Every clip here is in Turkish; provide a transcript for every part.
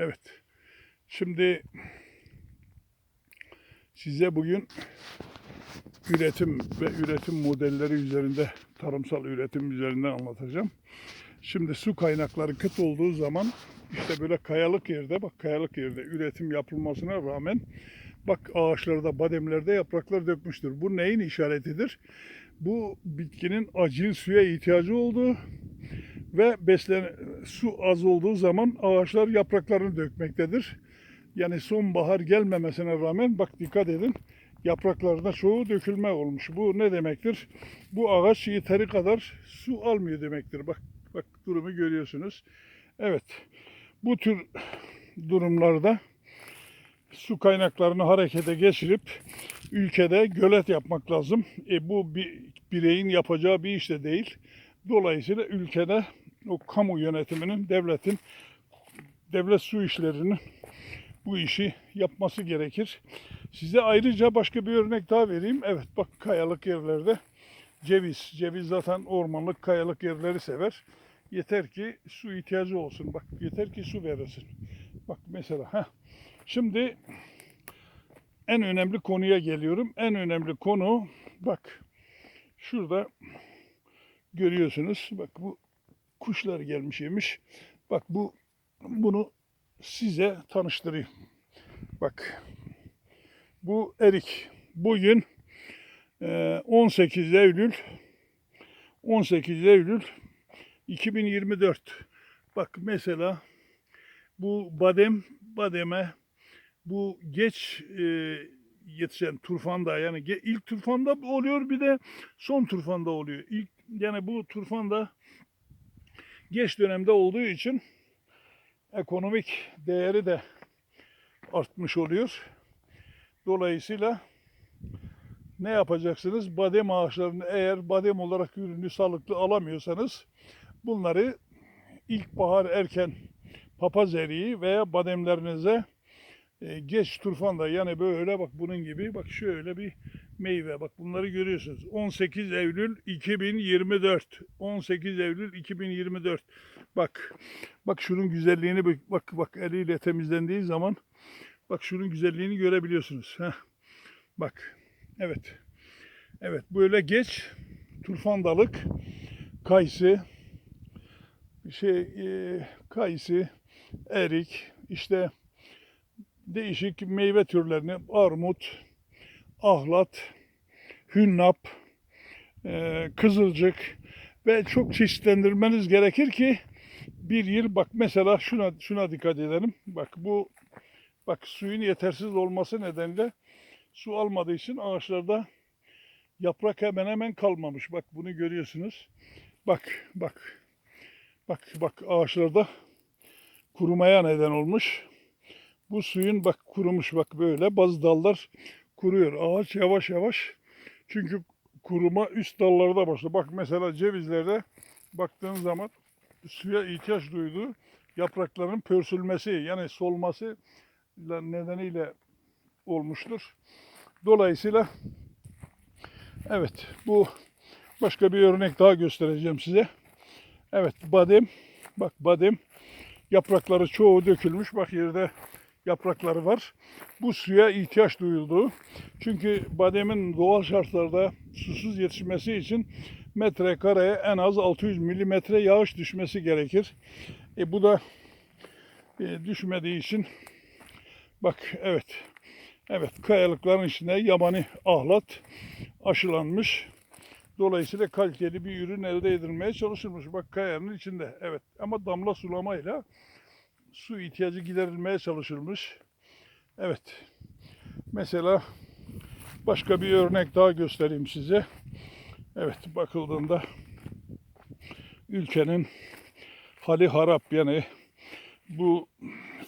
Evet. Şimdi size bugün üretim ve üretim modelleri üzerinde, tarımsal üretim üzerinden anlatacağım. Şimdi su kaynakları kıt olduğu zaman işte böyle kayalık yerde, bak kayalık yerde üretim yapılmasına rağmen bak ağaçlarda, bademlerde yapraklar dökmüştür. Bu neyin işaretidir? Bu bitkinin acil suya ihtiyacı olduğu ve beslen su az olduğu zaman ağaçlar yapraklarını dökmektedir. Yani sonbahar gelmemesine rağmen bak dikkat edin yapraklarında çoğu dökülme olmuş. Bu ne demektir? Bu ağaç yeteri kadar su almıyor demektir. Bak bak durumu görüyorsunuz. Evet. Bu tür durumlarda su kaynaklarını harekete geçirip ülkede gölet yapmak lazım. E bu bir bireyin yapacağı bir iş de değil. Dolayısıyla ülkede o kamu yönetiminin, devletin, devlet su işlerinin bu işi yapması gerekir. Size ayrıca başka bir örnek daha vereyim. Evet bak kayalık yerlerde ceviz. Ceviz zaten ormanlık kayalık yerleri sever. Yeter ki su ihtiyacı olsun. Bak yeter ki su verilsin. Bak mesela ha. Şimdi en önemli konuya geliyorum. En önemli konu bak şurada görüyorsunuz. Bak bu kuşlar gelmiş yemiş. Bak bu bunu size tanıştırayım. Bak bu erik. Bugün eee, 18 Eylül 18 Eylül 2024. Bak mesela bu badem bademe bu geç e, yetişen turfanda yani ilk turfanda oluyor bir de son turfanda oluyor. İlk yani bu turfanda geç dönemde olduğu için ekonomik değeri de artmış oluyor. Dolayısıyla ne yapacaksınız? Badem ağaçlarını eğer badem olarak ürünü sağlıklı alamıyorsanız bunları ilkbahar erken papaz eriği veya bademlerinize e, geç turfanda yani böyle bak bunun gibi bak şöyle bir meyve bak bunları görüyorsunuz. 18 Eylül 2024. 18 Eylül 2024. Bak bak şunun güzelliğini bak bak, eliyle temizlendiği zaman bak şunun güzelliğini görebiliyorsunuz. Heh. Bak. Evet. Evet böyle geç turfandalık kayısı şey e, kayısı erik işte değişik meyve türlerini armut, ahlat, hünnap, e, kızılcık ve çok çeşitlendirmeniz gerekir ki bir yıl bak mesela şuna şuna dikkat edelim. Bak bu bak suyun yetersiz olması nedeniyle su almadığı için ağaçlarda yaprak hemen hemen kalmamış. Bak bunu görüyorsunuz. Bak bak bak bak ağaçlarda kurumaya neden olmuş. Bu suyun bak kurumuş bak böyle bazı dallar kuruyor. Ağaç yavaş yavaş çünkü kuruma üst dallarda başlıyor. Bak mesela cevizlerde baktığın zaman suya ihtiyaç duyduğu yaprakların pörsülmesi yani solması nedeniyle olmuştur. Dolayısıyla evet bu başka bir örnek daha göstereceğim size. Evet badem bak badem yaprakları çoğu dökülmüş. Bak yerde yaprakları var. Bu suya ihtiyaç duyuldu. Çünkü bademin doğal şartlarda susuz yetişmesi için metrekareye en az 600 milimetre yağış düşmesi gerekir. E bu da e, düşmediği için bak evet evet kayalıkların içinde yabani ahlat aşılanmış. Dolayısıyla kaliteli bir ürün elde edilmeye çalışılmış. Bak kayanın içinde. Evet ama damla sulamayla su ihtiyacı giderilmeye çalışılmış. Evet. Mesela başka bir örnek daha göstereyim size. Evet bakıldığında ülkenin hali harap yani bu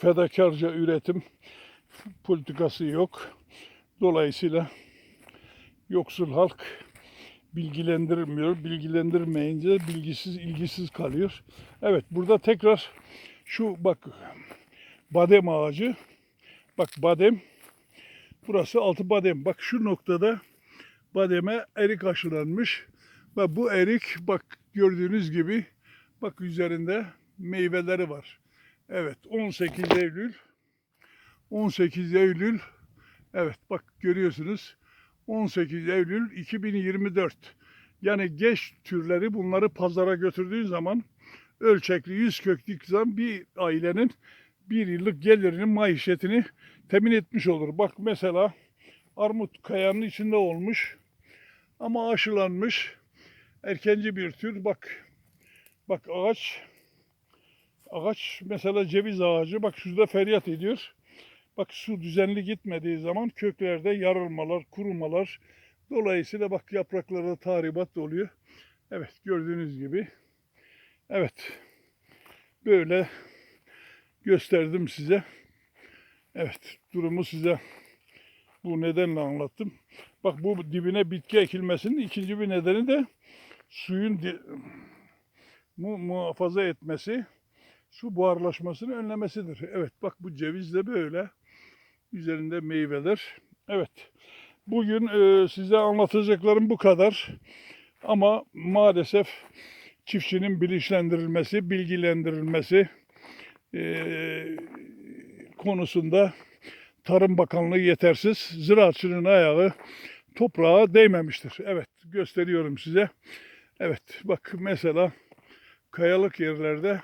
fedakarca üretim politikası yok. Dolayısıyla yoksul halk bilgilendirmiyor. Bilgilendirmeyince bilgisiz, ilgisiz kalıyor. Evet burada tekrar şu bak badem ağacı. Bak badem. Burası altı badem. Bak şu noktada bademe erik aşılanmış. Ve bu erik bak gördüğünüz gibi bak üzerinde meyveleri var. Evet 18 Eylül. 18 Eylül. Evet bak görüyorsunuz. 18 Eylül 2024. Yani geç türleri bunları pazara götürdüğün zaman ölçekli 100 köklük zaman bir ailenin bir yıllık gelirinin maişetini temin etmiş olur. Bak mesela armut kayanın içinde olmuş ama aşılanmış erkenci bir tür. Bak bak ağaç ağaç mesela ceviz ağacı bak şurada feryat ediyor. Bak su düzenli gitmediği zaman köklerde yarılmalar, kurumalar dolayısıyla bak yapraklarda tahribat oluyor. Evet gördüğünüz gibi. Evet. Böyle gösterdim size. Evet durumu size bu nedenle anlattım. Bak bu dibine bitki ekilmesinin ikinci bir nedeni de suyun mu- muhafaza etmesi, su buharlaşmasını önlemesidir. Evet bak bu ceviz de böyle. Üzerinde meyveler. Evet. Bugün e, size anlatacaklarım bu kadar. Ama maalesef çiftçinin bilinçlendirilmesi, bilgilendirilmesi e, konusunda Tarım Bakanlığı yetersiz. Ziraatçının ayağı toprağa değmemiştir. Evet gösteriyorum size. Evet bak mesela kayalık yerlerde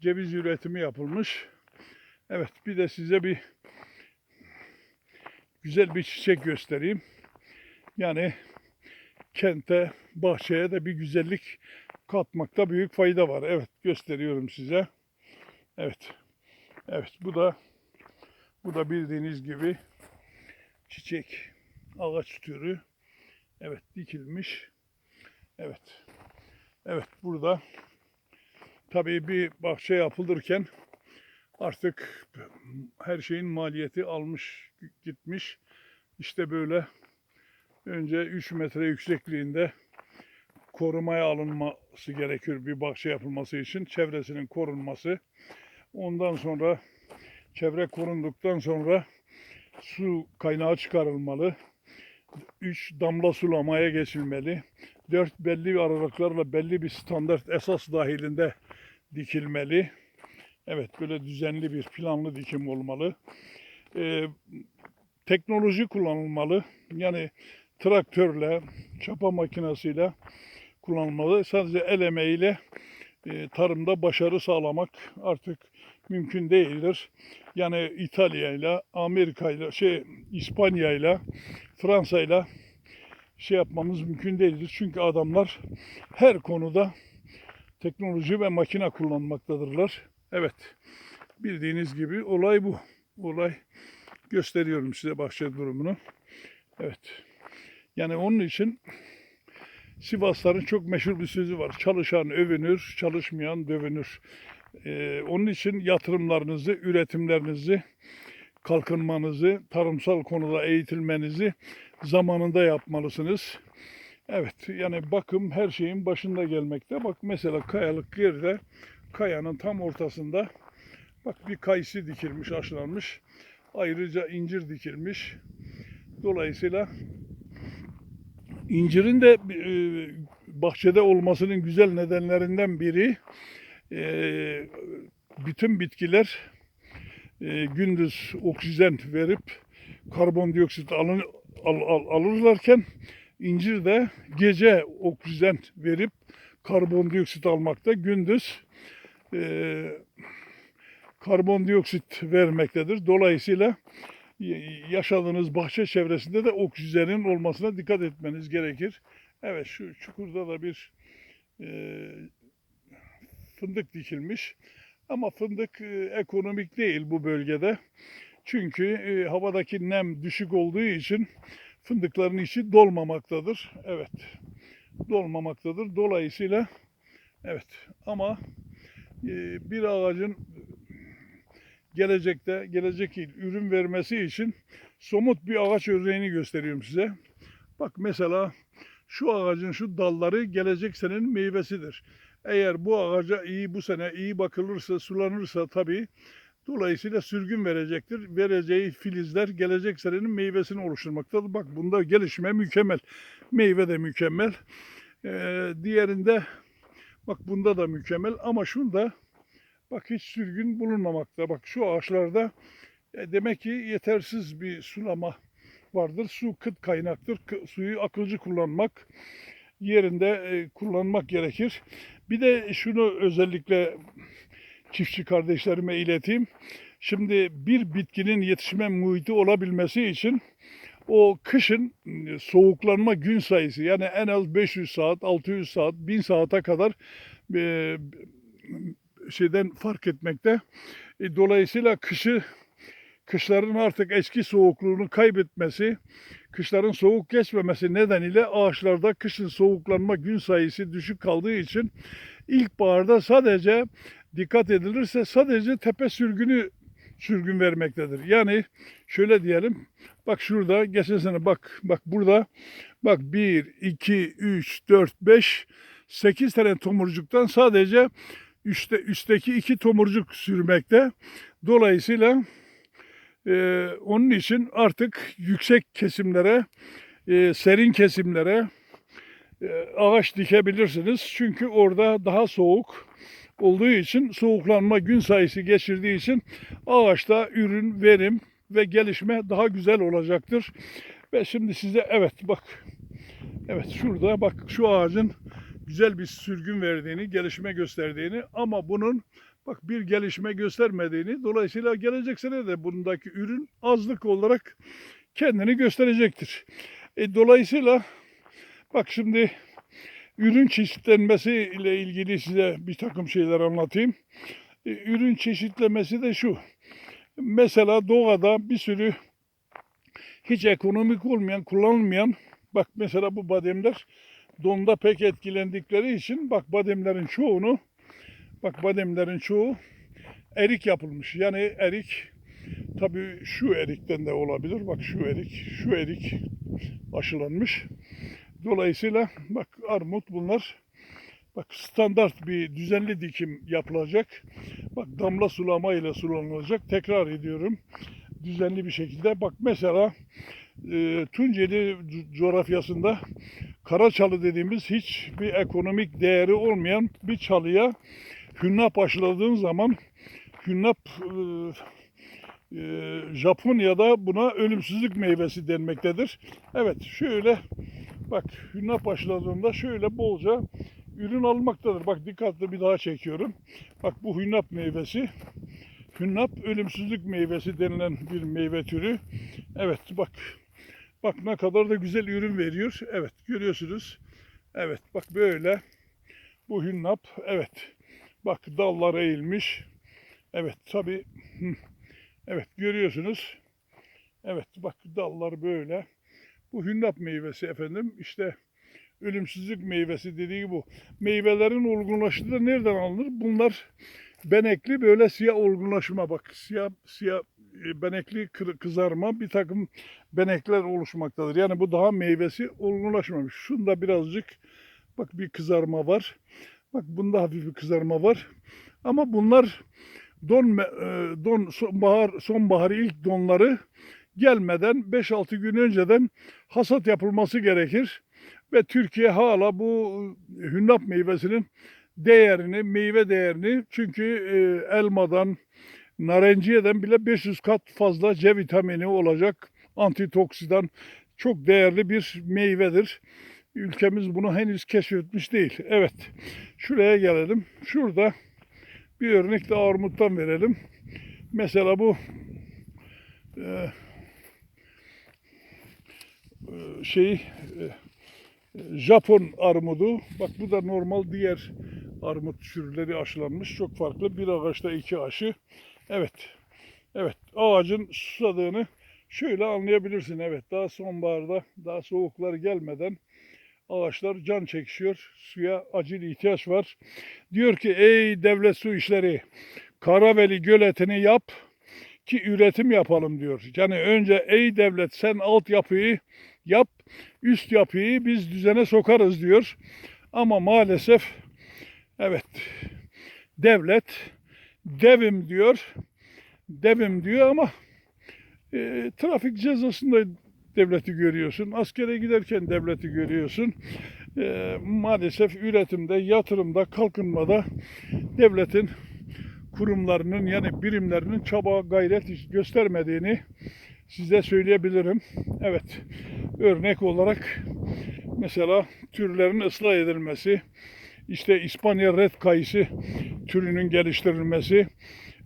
ceviz üretimi yapılmış. Evet bir de size bir güzel bir çiçek göstereyim. Yani kente, bahçeye de bir güzellik katmakta büyük fayda var. Evet gösteriyorum size. Evet. Evet bu da bu da bildiğiniz gibi çiçek ağaç türü. Evet dikilmiş. Evet. Evet burada tabii bir bahçe yapılırken artık her şeyin maliyeti almış gitmiş. İşte böyle önce 3 metre yüksekliğinde korumaya alınması gerekiyor bir bahçe yapılması için. Çevresinin korunması. Ondan sonra çevre korunduktan sonra su kaynağı çıkarılmalı. 3 damla sulamaya geçilmeli. 4 belli aralıklarla belli bir standart esas dahilinde dikilmeli. Evet böyle düzenli bir planlı dikim olmalı. Ee, teknoloji kullanılmalı. Yani traktörle, çapa makinesiyle kullanılmalı. Sadece el emeğiyle e, tarımda başarı sağlamak artık mümkün değildir. Yani İtalya ile, Amerika ile, şey İspanya ile, Fransa ile şey yapmamız mümkün değildir. Çünkü adamlar her konuda teknoloji ve makine kullanmaktadırlar. Evet. Bildiğiniz gibi olay bu. Olay gösteriyorum size bahçe durumunu. Evet. Yani onun için Sivasların çok meşhur bir sözü var. Çalışan övünür, çalışmayan dövünür. Ee, onun için yatırımlarınızı, üretimlerinizi, kalkınmanızı, tarımsal konuda eğitilmenizi zamanında yapmalısınız. Evet, yani bakım her şeyin başında gelmekte. Bak mesela kayalık yerde, kayanın tam ortasında bak bir kayısı dikilmiş, aşılanmış. Ayrıca incir dikilmiş. Dolayısıyla İncirin de e, bahçede olmasının güzel nedenlerinden biri e, bütün bitkiler e, gündüz oksijen verip karbondioksit alın, al, al, alırlarken incir de gece oksijen verip karbondioksit almakta gündüz karbondioksit vermektedir. Dolayısıyla yaşadığınız bahçe çevresinde de oksijenin olmasına dikkat etmeniz gerekir. Evet şu çukurda da bir e, fındık dikilmiş. Ama fındık e, ekonomik değil bu bölgede. Çünkü e, havadaki nem düşük olduğu için fındıkların içi dolmamaktadır. Evet. Dolmamaktadır. Dolayısıyla evet ama e, bir ağacın gelecekte gelecek yıl ürün vermesi için somut bir ağaç örneğini gösteriyorum size. Bak mesela şu ağacın şu dalları gelecek senenin meyvesidir. Eğer bu ağaca iyi bu sene iyi bakılırsa, sulanırsa tabii dolayısıyla sürgün verecektir. Vereceği filizler gelecek senenin meyvesini oluşturmaktadır. Bak bunda gelişme mükemmel. Meyve de mükemmel. Ee, diğerinde bak bunda da mükemmel ama şunda Bak hiç sürgün bulunmamakta. Bak şu ağaçlarda e, demek ki yetersiz bir sulama vardır. Su kıt kaynaktır. Suyu akılcı kullanmak yerinde e, kullanmak gerekir. Bir de şunu özellikle çiftçi kardeşlerime ileteyim. Şimdi bir bitkinin yetişme muhiti olabilmesi için o kışın e, soğuklanma gün sayısı yani en az 500 saat, 600 saat, 1000 saate kadar e, şeyden fark etmekte. E, dolayısıyla kışı kışların artık eski soğukluğunu kaybetmesi, kışların soğuk geçmemesi nedeniyle ağaçlarda kışın soğuklanma gün sayısı düşük kaldığı için ilkbaharda sadece dikkat edilirse sadece tepe sürgünü sürgün vermektedir. Yani şöyle diyelim. Bak şurada geçen sene bak bak burada bak 1 2 3 4 5 8 tane tomurcuktan sadece üstte üstteki iki tomurcuk sürmekte. Dolayısıyla e, onun için artık yüksek kesimlere, e, serin kesimlere e, ağaç dikebilirsiniz. Çünkü orada daha soğuk olduğu için soğuklanma gün sayısı geçirdiği için ağaçta ürün, verim ve gelişme daha güzel olacaktır. Ve şimdi size evet bak evet şurada bak şu ağacın güzel bir sürgün verdiğini, gelişme gösterdiğini ama bunun bak bir gelişme göstermediğini dolayısıyla gelecek sene de bundaki ürün azlık olarak kendini gösterecektir. E, dolayısıyla bak şimdi ürün çeşitlenmesi ile ilgili size bir takım şeyler anlatayım. E, ürün çeşitlemesi de şu. Mesela doğada bir sürü hiç ekonomik olmayan, kullanılmayan bak mesela bu bademler donda pek etkilendikleri için bak bademlerin çoğunu bak bademlerin çoğu erik yapılmış. Yani erik tabii şu erikten de olabilir. Bak şu erik, şu erik aşılanmış. Dolayısıyla bak armut bunlar bak standart bir düzenli dikim yapılacak. Bak damla sulama ile sulanılacak. Tekrar ediyorum. Düzenli bir şekilde. Bak mesela e, Tunceli co- coğrafyasında Karaçalı dediğimiz hiç bir ekonomik değeri olmayan bir çalıya hünnap aşıladığın zaman hünnap e, e, Japonya'da buna ölümsüzlük meyvesi denmektedir. Evet şöyle bak hünnap aşıladığında şöyle bolca ürün almaktadır. Bak dikkatli bir daha çekiyorum. Bak bu hünnap meyvesi. Hünnap ölümsüzlük meyvesi denilen bir meyve türü. Evet bak Bak ne kadar da güzel ürün veriyor. Evet görüyorsunuz. Evet bak böyle. Bu hünnap. Evet. Bak dallar eğilmiş. Evet tabi. Evet görüyorsunuz. Evet bak dallar böyle. Bu hünnap meyvesi efendim. İşte ölümsüzlük meyvesi dediği bu. Meyvelerin olgunlaştığı nereden alınır? Bunlar benekli böyle siyah olgunlaşma bak. Siyah siyah benekli kır- kızarma bir takım benekler oluşmaktadır. Yani bu daha meyvesi olgunlaşmamış. Şunda birazcık bak bir kızarma var. Bak bunda hafif bir kızarma var. Ama bunlar don e, don sonbahar sonbahar ilk donları gelmeden 5-6 gün önceden hasat yapılması gerekir. Ve Türkiye hala bu hünnap meyvesinin değerini, meyve değerini çünkü e, elmadan, narenciyeden bile 500 kat fazla C vitamini olacak antitoksidan çok değerli bir meyvedir. Ülkemiz bunu henüz keşfetmiş değil. Evet, şuraya gelelim. Şurada bir örnek de armuttan verelim. Mesela bu e, şey e, Japon armudu. Bak bu da normal diğer armut türleri aşılanmış. Çok farklı. Bir ağaçta iki aşı. Evet. Evet. Ağacın susadığını şöyle anlayabilirsin. Evet. Daha sonbaharda daha soğuklar gelmeden ağaçlar can çekişiyor. Suya acil ihtiyaç var. Diyor ki ey devlet su işleri Karaveli göletini yap ki üretim yapalım diyor. Yani önce ey devlet sen altyapıyı yap, üst yapıyı biz düzene sokarız diyor. Ama maalesef evet devlet devim diyor. Devim diyor ama e, trafik cezasında devleti görüyorsun. Askere giderken devleti görüyorsun. E, maalesef üretimde, yatırımda, kalkınmada devletin kurumlarının yani birimlerinin çaba gayret göstermediğini size söyleyebilirim. Evet. Örnek olarak mesela türlerin ıslah edilmesi, işte İspanya Red kayısı türünün geliştirilmesi,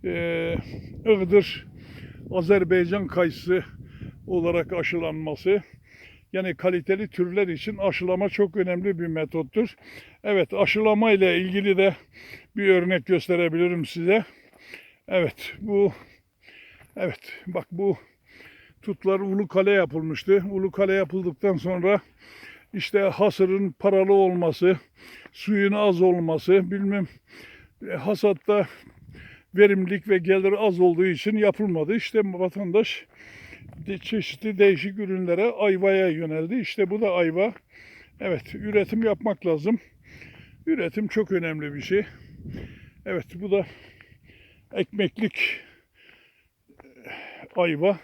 eee Iğdır Azerbaycan kayısı olarak aşılanması, yani kaliteli türler için aşılama çok önemli bir metottur. Evet aşılama ile ilgili de bir örnek gösterebilirim size. Evet bu evet bak bu tutlar ulu kale yapılmıştı. Ulu kale yapıldıktan sonra işte hasırın paralı olması, suyun az olması, bilmem e, hasatta verimlilik ve gelir az olduğu için yapılmadı. İşte vatandaş çeşitli değişik ürünlere ayvaya yöneldi. İşte bu da ayva. Evet, üretim yapmak lazım. Üretim çok önemli bir şey. Evet, bu da ekmeklik e, ayva.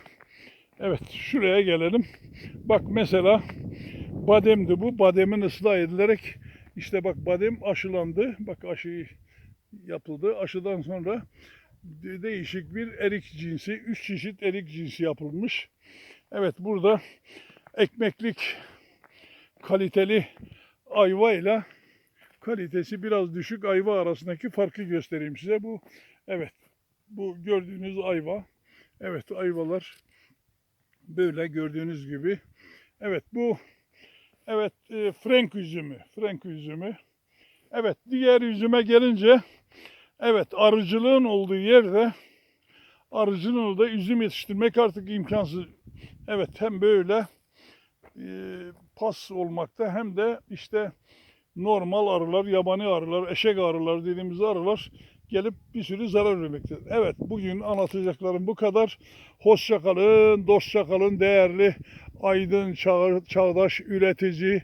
Evet, şuraya gelelim. Bak mesela bademdi bu. Bademin ıslah edilerek işte bak badem aşılandı. Bak aşı yapıldı. Aşıdan sonra de- değişik bir erik cinsi, üç çeşit erik cinsi yapılmış. Evet burada ekmeklik kaliteli ayva ile kalitesi biraz düşük ayva arasındaki farkı göstereyim size. Bu evet bu gördüğünüz ayva. Evet ayvalar böyle gördüğünüz gibi. Evet bu evet e, Frank üzümü. Frank üzümü. Evet diğer üzüme gelince Evet arıcılığın olduğu yerde arıcının olduğu üzüm yetiştirmek artık imkansız. Evet hem böyle e, pas olmakta hem de işte normal arılar, yabani arılar, eşek arılar dediğimiz arılar gelip bir sürü zarar vermektedir. Evet bugün anlatacaklarım bu kadar. Hoşça kalın, dostça kalın değerli aydın, çağ- çağdaş, üretici,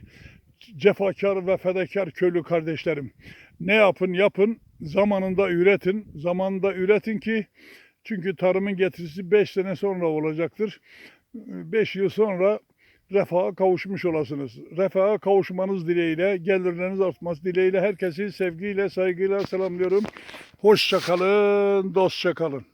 cefakar ve fedakar köylü kardeşlerim. Ne yapın yapın zamanında üretin. Zamanında üretin ki çünkü tarımın getirisi 5 sene sonra olacaktır. 5 yıl sonra refaha kavuşmuş olasınız. Refaha kavuşmanız dileğiyle, gelirleriniz artması dileğiyle herkesi sevgiyle, saygıyla selamlıyorum. Hoşça kalın, dostça kalın.